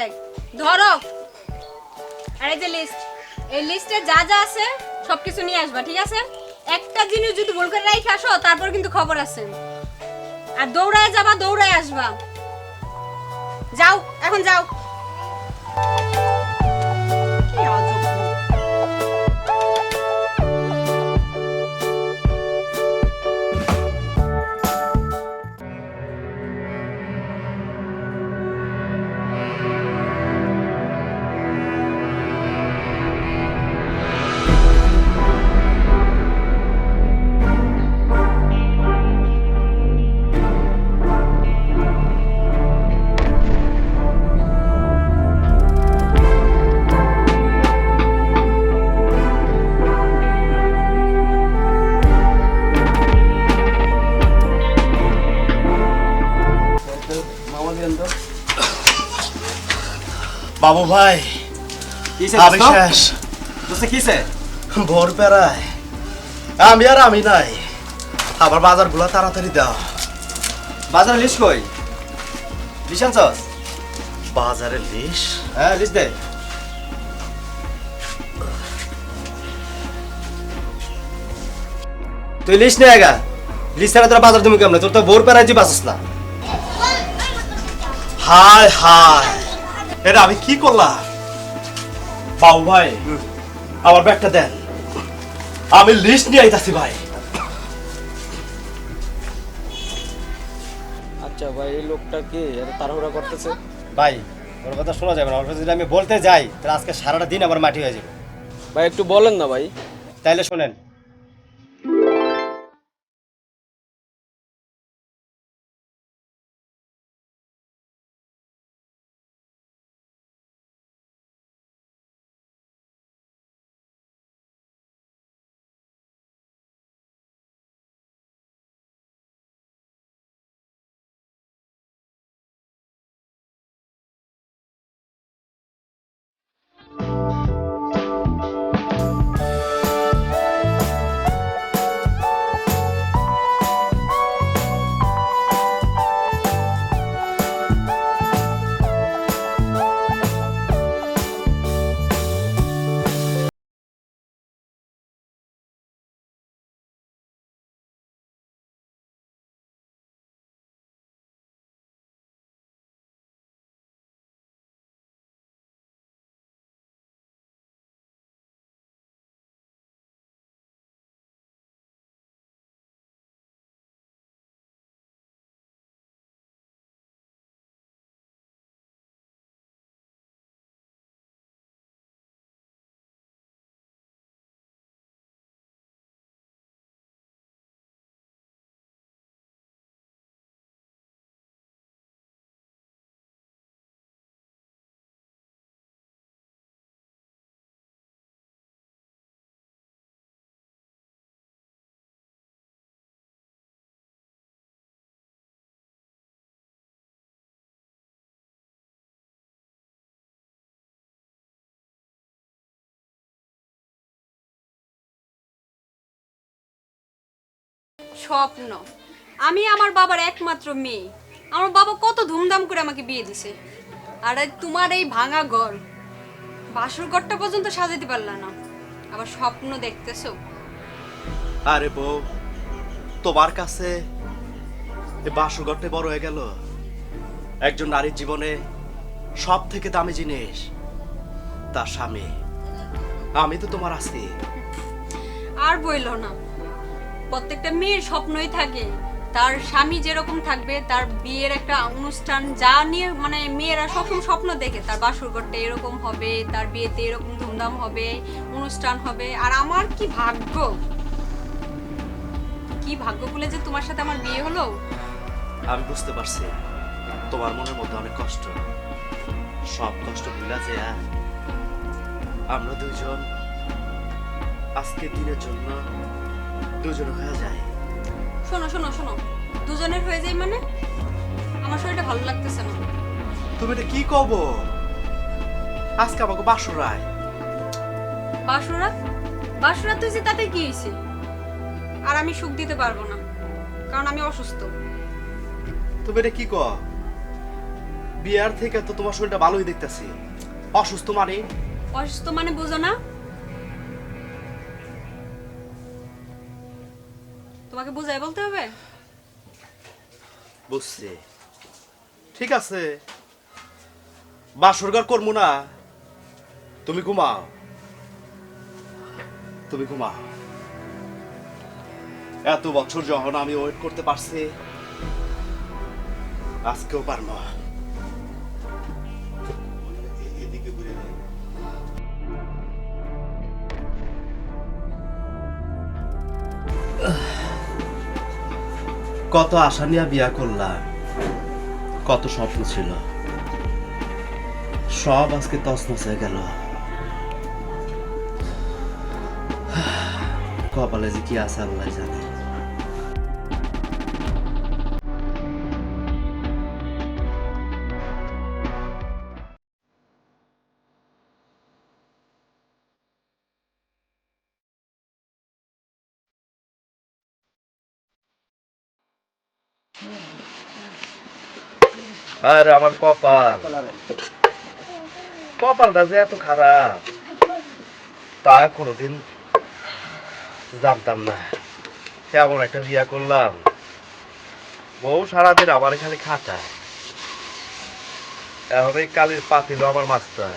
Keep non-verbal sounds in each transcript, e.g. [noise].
Bag ধরো। আর এই যে লিস্ট এই লিস্টে যা যা আছে সব কিছু নিয়ে আসবা, ঠিক আছে? একটা জিনিস যদি ভুল করে রাখি আসো, তারপর কিন্তু খবর আছে। আর দৌড়ায় যাবা, দৌড়ায় আসবা। যাও, এখন যাও। বাবু ভাই কিসে ভোর পেরায় আমি আর আমি নাই। আবার বাজারগুলো তাড়াতাড়ি দাও। বাজারে লিস্ট কই? লিস্ট আনছস? বাজারে লিস হ্যাঁ লিস্ট দে। তুই লিস্ট নে আগা। লিস্ট ছাড়া তোরা বাজার তুমি কেমন? তোর তো পেরাই তুই বাসস না। হায় হায়। এটা আমি কি করলাম? বাবু ভাই আমার ব্যাগটা দেন। আমি লিস্ট নিয়ে আইতাছি ভাই। আচ্ছা ভাই এই লোকটা কে? এত তাড়াহুড়া করতেছে। ভাই ওর কথা শোনা যাবে না। ওর কথা যদি আমি বলতে যাই তাহলে আজকে সারাটা দিন আমার মাটি হয়ে যাবে। ভাই একটু বলেন না ভাই। তাইলে শোনেন। স্বপ্ন। আমি আমার বাবার একমাত্র মেয়ে। আমার বাবা কত ধুমধাম করে আমাকে বিয়ে দিছে। আর তোমার এই ভাঙা ঘর বাসর ঘরটা পর্যন্ত সাজাতে পারলা না। আবার স্বপ্ন দেখতেছো? আরে বউ তোমার কাছে এই বাসুঘরটা বড় হয়ে গেল। একজন নারীর জীবনে সব থেকে দামি জিনিস তার স্বামী। আমি তো তোমার আছি। আর বইলো না। প্রত্যেকটা মেয়ের স্বপ্নই থাকে। তার স্বামী যেরকম থাকবে, তার বিয়ের একটা অনুষ্ঠান যা নিয়ে মানে মেয়েরা সবসময় স্বপ্ন দেখে, তার বাসরঘরটা এরকম হবে, তার বিয়েতে এরকম ধুমধাম হবে, অনুষ্ঠান হবে। আর আমার কি ভাগ্য? কি ভাগ্য বলে যে তোমার সাথে আমার বিয়ে হলো? আমি বুঝতে পারছি। তোমার মনের মধ্যে অনেক কষ্ট। সব কষ্ট ভুলা যে আমরা দুজন আজকের দিনের জন্য দুজন হয়ে যাই শোনো শোনো শোনো। দুজনের হয়ে যায় মানে? আমার শরীরটা ভালো লাগতেছে না। তুমি এটা কি কব? আজকে আমাকে বাসুরায় বাসুরা বাসুরা তুই যে তাতে কি হয়েছে? আর আমি সুখ দিতে পারব না কারণ আমি অসুস্থ। তুমি এটা কি কও? বিয়ার থেকে তো তোমার শরীরটা ভালোই দেখতেছি। অসুস্থ মানে? অসুস্থ মানে বোঝো না তোমাকে বুঝাই বলতে হবে? বুঝছি। ঠিক আছে। বাসরঘর করব না। তুমি ঘুমাও। তুমি ঘুমাও। এত বছর যখন আমি ওয়েট করতে পারছি, আজকেও পারব। কত আশা নিয়ে বিয়া করলাম। কত স্বপ্ন ছিল। সব আজকে তছনছ হয়ে গেল। [sighs] কপালে যে কি আছে আল্লাহ জানে। আর আমার কপাল। কপালটা যে এত খারাপ, তা কোনোদিন জানতাম না। এমন একটা বিয়া করলাম। বউ সারাদিন আমার এখানে খাটায়। এখন এই কালির পাতিল আমার মাস্টার।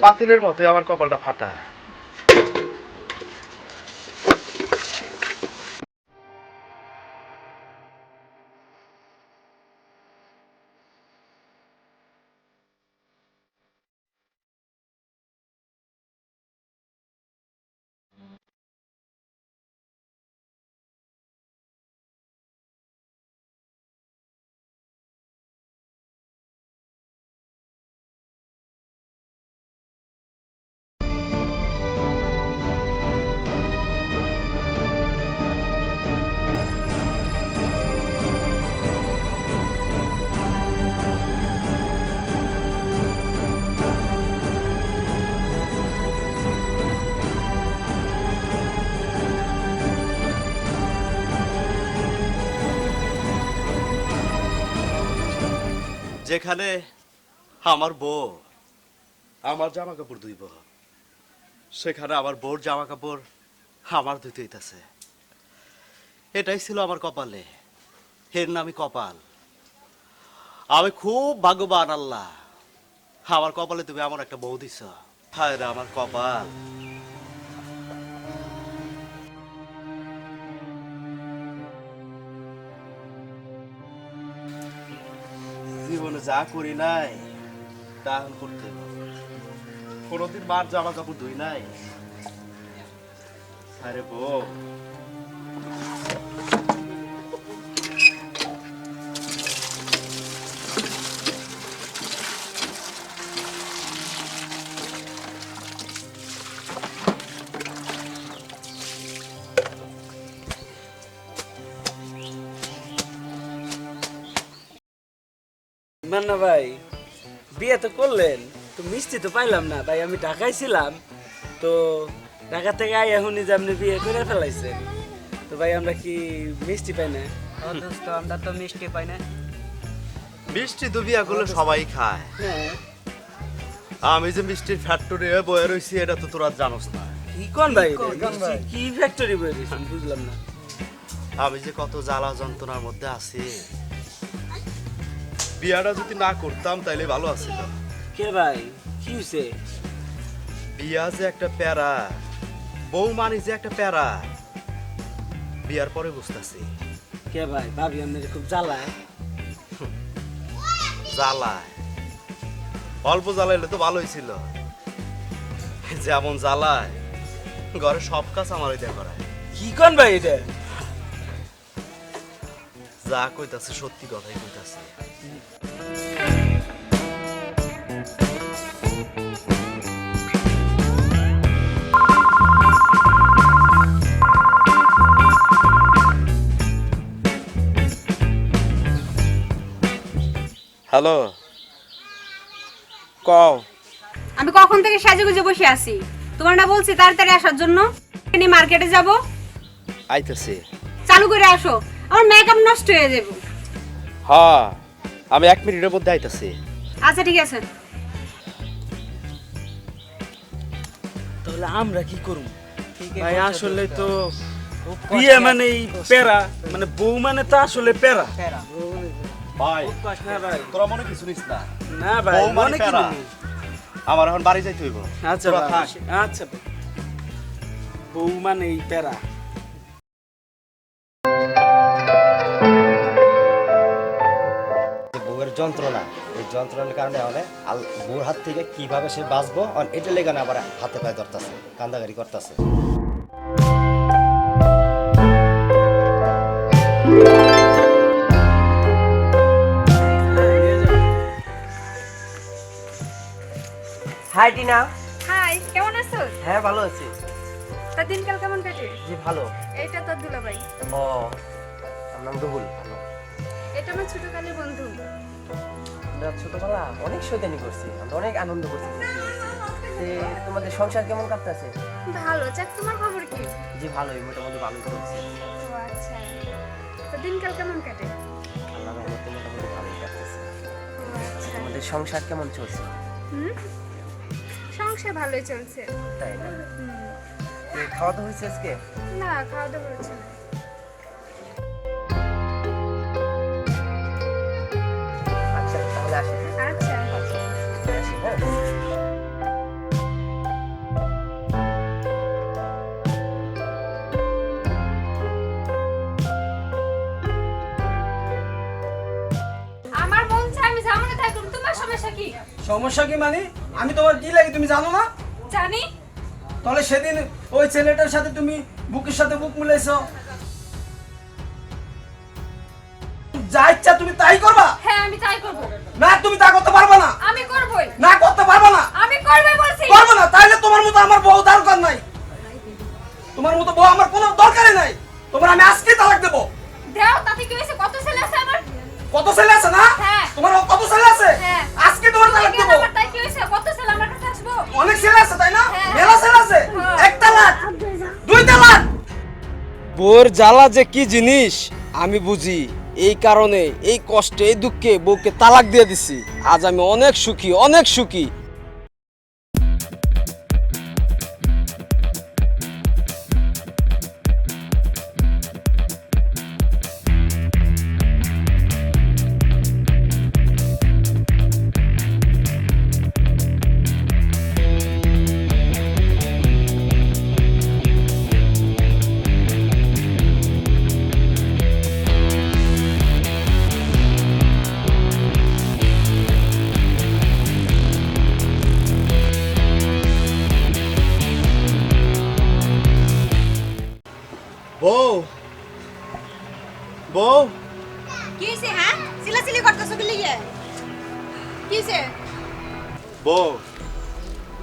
পাতিলের মতোই আমার কপালটা ফাটা যেখানে আমার বউ, আমার জামা কাপড় ধুইব সেখানে আমার বউর জামা কাপড় আমার ধুইতে হইতাছে এটাই ছিল আমার কপালে, এর নামই কপাল। আমি খুব ভাগ্যবান আল্লাহ। আমার কপালে তুমি আমার একটা বউ দিছ। হায় আমার কপাল। জীবনে যা করি নাই, তা এখন করতে কোনোদিন মার জামা কাপড় ধুই নাই। আরে বউ মান্না ভাই বিয়ে তো করলেন তো মিষ্টি তো পাইলাম না। ভাই আমি ঢাকায় ছিলাম তো ঢাকা থেকে আই এখনই যে আপনি বিয়ে করে ফেলাইছেন। তো ভাই আমরা কি মিষ্টি পাই না? দোস্ত আমরা তো মিষ্টি পাই না। মিষ্টি তো বিয়া করলে সবাই খায়। হ্যাঁ। আমি যে মিষ্টির ফ্যাক্টরি বয়ে রয়েছি এটা তো তোরা জানোস না। কি কোন ভাই কি ফ্যাক্টরি বই দিয়েছেন বুঝলাম না। আমি যে কত জ্বালা যন্ত্রণার মধ্যে আছি। বিয়াটা যদি না করতাম তাইলে ভালো আছিল। কে ভাই? কি হয়েছে বিয়া যে একটা প্যারা বউ মানি যে একটা প্যারা। বিয়ার পরে বুঝতেছি। কে ভাই? ভাবি আপনার খুব জ্বালায়। জ্বালায়। অল্প জ্বালাইলে তো ভালোই ছিল। যেমন জ্বালায় ঘরে সব কাজ আমার ওইটা করায়। কি কোন ভাই এটা? যা কইতাছে সত্যি কথাই কইতাছে। হ্যালো। কও। আমি কখন থেকে সাজে গুজে বসে আছি? তোমার না বলছি তাড়াতাড়ি আসার জন্য? এখানে মার্কেটে যাব। আইতেছে। চালু করে আসো। আমার মেকআপ নষ্ট হয়ে যাবে। হ্যাঁ আমি এক মিনিটের মধ্যে আইতাছি। আচ্ছা ঠিক আছে। তাহলে আমরা কি করব? ভাই আসলে তো বিয়ে মানে এই প্যারা। মানে বউ মানে তো আসলে প্যারা। প্যারা। ভাই খুব কষ্টে হ্যাঁ। ভাই। তোরা মনে কিছু নিস না। না ভাই মানে মনে কি? আমার এখন বাড়ি যাইতে হইব। আচ্ছা। আচ্ছা। বউ মানে এই প্যারা। যন্ত্রণা। এই যন্ত্রণার কারণে মানে আল বউর হাত থেকে কীভাবে সে বাঁচবো? আর এটা লেগে না আবার হাতে পায়ে ধরতেছে কান্দাগারি করতেছে। হাই টিনা হাই কেমন আছো? হ্যাঁ ভালো আছি। তা দিনকাল কেমন কাটে? জি ভালো। এইটা তোর দুলাভাই। ও আমার নাম ভালো এটা আমার ছোটকালের বন্ধু। আমরা ছোটবেলা অনেক শৈতানি করছি আমরা অনেক আনন্দ করছি। তোমাদের সংসার কেমন কাটতেছে? ভালো যাক তোমার খবর কি? জি ভালোই মোটামুটি ভালো করছি ও আচ্ছা। তা দিনকাল কেমন কাটে? আল্লাহ রহমতে মোটামুটি ভালোই কাটতেছে। আচ্ছা। সংসার কেমন চলছে? হুম? সংসার ভালোই চলছে। তাই না? খাওয়া দাওয়া হয়েছে আজকে? না খাওয়া দাওয়া হচ্ছে সমস্যা কি মানে? আমি তোমার কি লাগে তুমি জানো না? জানি। তাহলে সেদিন ওই ছেলেটার সাথে তুমি বুকের সাথে বুক মিলাইছো। যা ইচ্ছা তুমি তাই করবা। হ্যাঁ আমি তাই করব। না তুমি তা করতে পারবে না। আমি করবই। না করতে পারবে না। আমি করবে বলছি। পারবে না তাইলে তোমার মতো আমার বউ দরকার নাই। তোমার মতো বউ আমার কোনো দরকারই নাই। তোমার আমি আজকে তালাক দেবো। দাও তাতে কি হয়েছে? কত ছেলে আছে আমার? কত ছেলে আছে না? হ্যাঁ। তোমার কত ছেলে আছে? হ্যাঁ। আজকে তোমার তালাক দেব। তাই কি হইছে কত ছেলে আমার কাছে আসব? অনেক ছেলে আছে তাই না? হ্যাঁ। মেলা ছেলে আছে। হ্যাঁ। এক তালাক দুই তালাক। বোর জ্বালা যে কি জিনিস আমি বুঝি। এই কারণে এই কষ্টে এই দুঃখে বউকে তালাক দিয়ে দিছি। আজ আমি অনেক সুখী অনেক সুখী।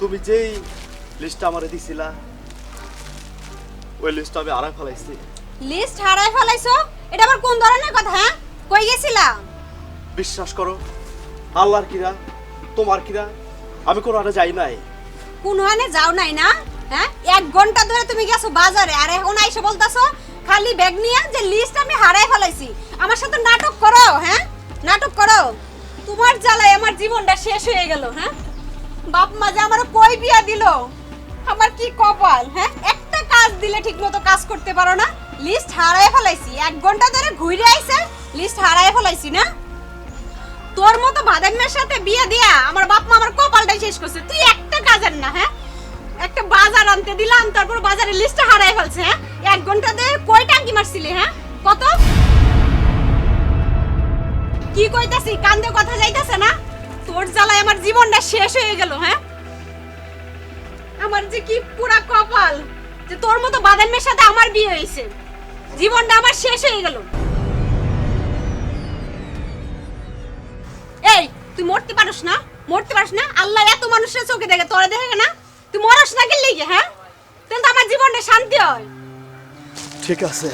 তুমি যেই লিস্টটা আমারে দিছিলা ওই লিস্টটা আমি আড়াই ফেলাইছি। লিস্ট হারাই ফেলাইছো? এটা আবার কোন ধরনের কথা হ্যাঁ? কই গেছিলা? বিশ্বাস করো আল্লাহর কিরা তোমার কিরা আমি কোনো আরে যাই নাই। কোন কোনহানে যাও নাই না? হ্যাঁ? এক ঘণ্টা ধরে তুমি গেছো বাজারে আর এখন আইসে বলতাছো খালি ব্যাগ নিয়ে যে লিস্ট আমি হারাই ফেলাইছি। আমার সাথে নাটক করো হ্যাঁ? নাটক করো। তোমার জ্বালায় আমার জীবনটা শেষ হয়ে গেল হ্যাঁ? বাপ মা যে আমার কই বিয়া দিল? আমার কি কপাল হ্যাঁ? একটা কাজ দিলে ঠিক মতো কাজ করতে পারো না। লিস্ট হারাই ফেলাইছি। এক ঘণ্টা ধরে ঘুরে আইছে, লিস্ট হারাই ফেলাইছি, না? তোর মতো বাদামের সাথে বিয়ে দিয়া আমার বাপ মা আমার কপালটাই শেষ করছে। তুই একটা কাজের না হ্যাঁ? একটা বাজার আনতে দিলাম, তারপর বাজারের লিস্টটা হারাই ফেলছে হ্যাঁ? এক ঘণ্টা ধরে কয় টাঙ্কি মারছিলি হ্যাঁ? কত? কি কইতাছি? কান্দে কথা যাইতাছে না? তোর জ্বালায় আমার জীবনটা শেষ হয়ে গেল হ্যাঁ? আমার যে কি পুরা কপাল, যে তোর মতো বাদামের সাথে আমার বিয়ে হয়েছে। জীবনটা আমার শেষ হয়ে গেল। এই, তুই মরতে পারস না, মরতে পারস না? আল্লাহ এত মানুষের চোখে দেখে, তোরা দেখে না? তুই মরস না গেলে কি হ্যাঁ? তাহলে তো আমার জীবনটা শান্তি হয়। ঠিক আছে।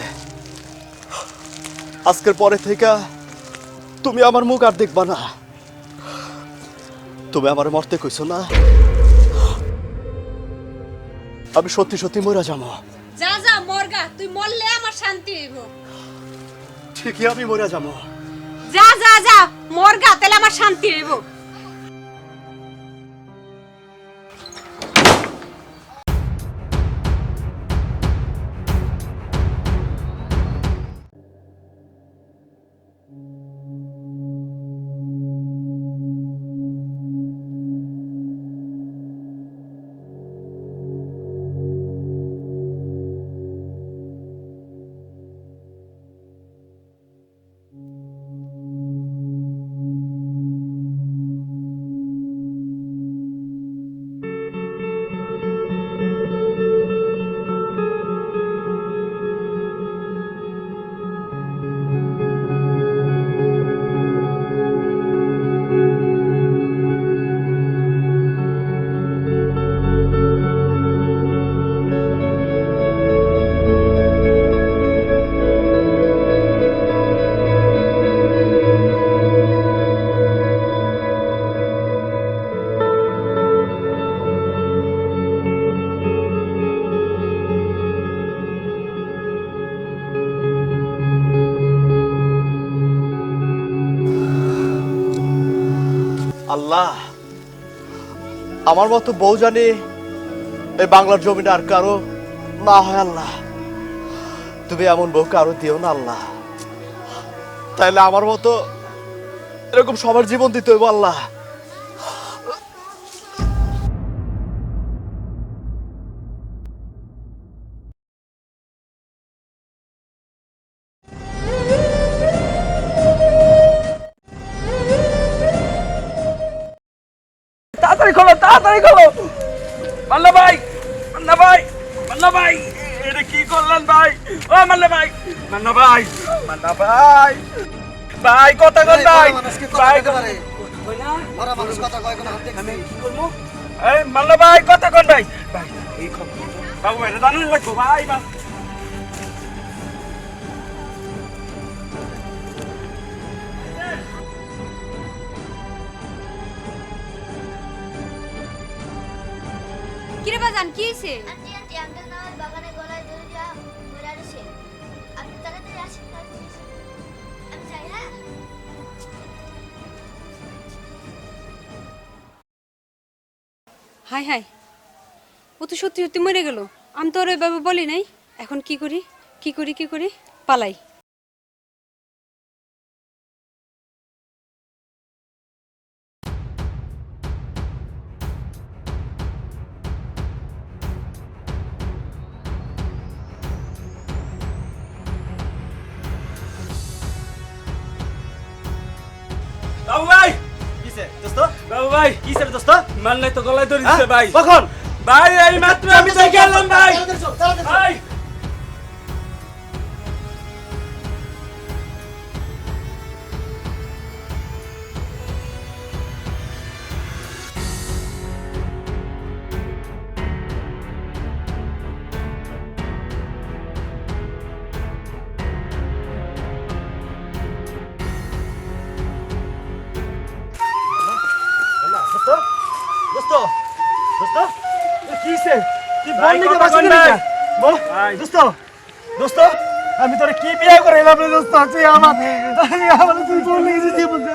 আজকের পরে থেকে তুমি আমার মুখ আর দেখবা না। তুমি আমার মরতে কইছো না? আমি সত্যি সত্যি মরা যাব। যা যা মরগা তুই মরলে আমার শান্তি হইব। ঠিকই আমি মরা যাব। যা যা যা মরগা তাহলে আমার শান্তি হইব। আমার মতো বউ জানে এই বাংলার জমি আর কারও না হয় আল্লাহ। তুমি এমন বউ কারও দিও না আল্লাহ। তাইলে আমার মতো এরকম সবার জীবন দিতে হইব আল্লাহ। তাড়াতাড়ি করো। মাল্লা ভাই মান্না ভাই মান্না ভাই এটা কি করলেন ভাই? ও মাল্লা ভাই মান্না ভাই মান্না ভাই। ভাই কথা কন ভাই। ভাই মান্না ভাই কথা কন ভাই। ভাই এই খবর। বাবু ভাই জানেন লাগবো ভাই ভাই। বাজান কি হয়েছে? আন্টি আন্টি আঙ্কেল না হয় বাগানে গলায় মরে আছে আপনি তাড়াতাড়ি আসেন। আমি যাই হ্যাঁ? High high. ও তো সত্যি সত্যি মরে গেল। আমি তো আর ওইভাবে বলি নাই। এখন কি করি? কি করি কি করি? পালাই। বাবু ভাই কিসে দোস্ত? মান্নাই তো গলায় দড়ি দিছে ভাই। কখন? ভাই এই মাত্র আমি দেখে এলাম ভাই। ভাই দোস্ত দোস্ত আমি তোরে কি বিয়ে করাইলাম রে দোস্ত? তুই আমার আমি আমার তুই বল নাকি যে বলতে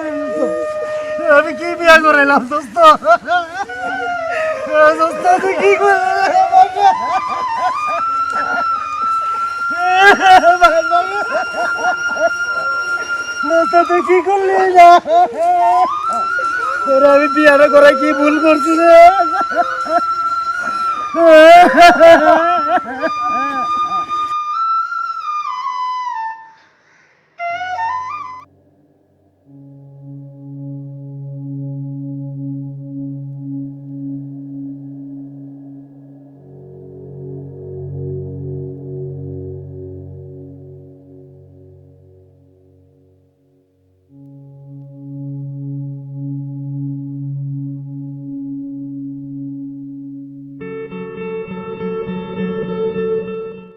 আমি কি বিয়ে করাইলাম দোস্ত? দোস্ত তুই কি দোস্ত তুই কি করলি? না তোরা আমি বিয়ারে করে কি ভুল করছি রে? ¡Ah! [laughs]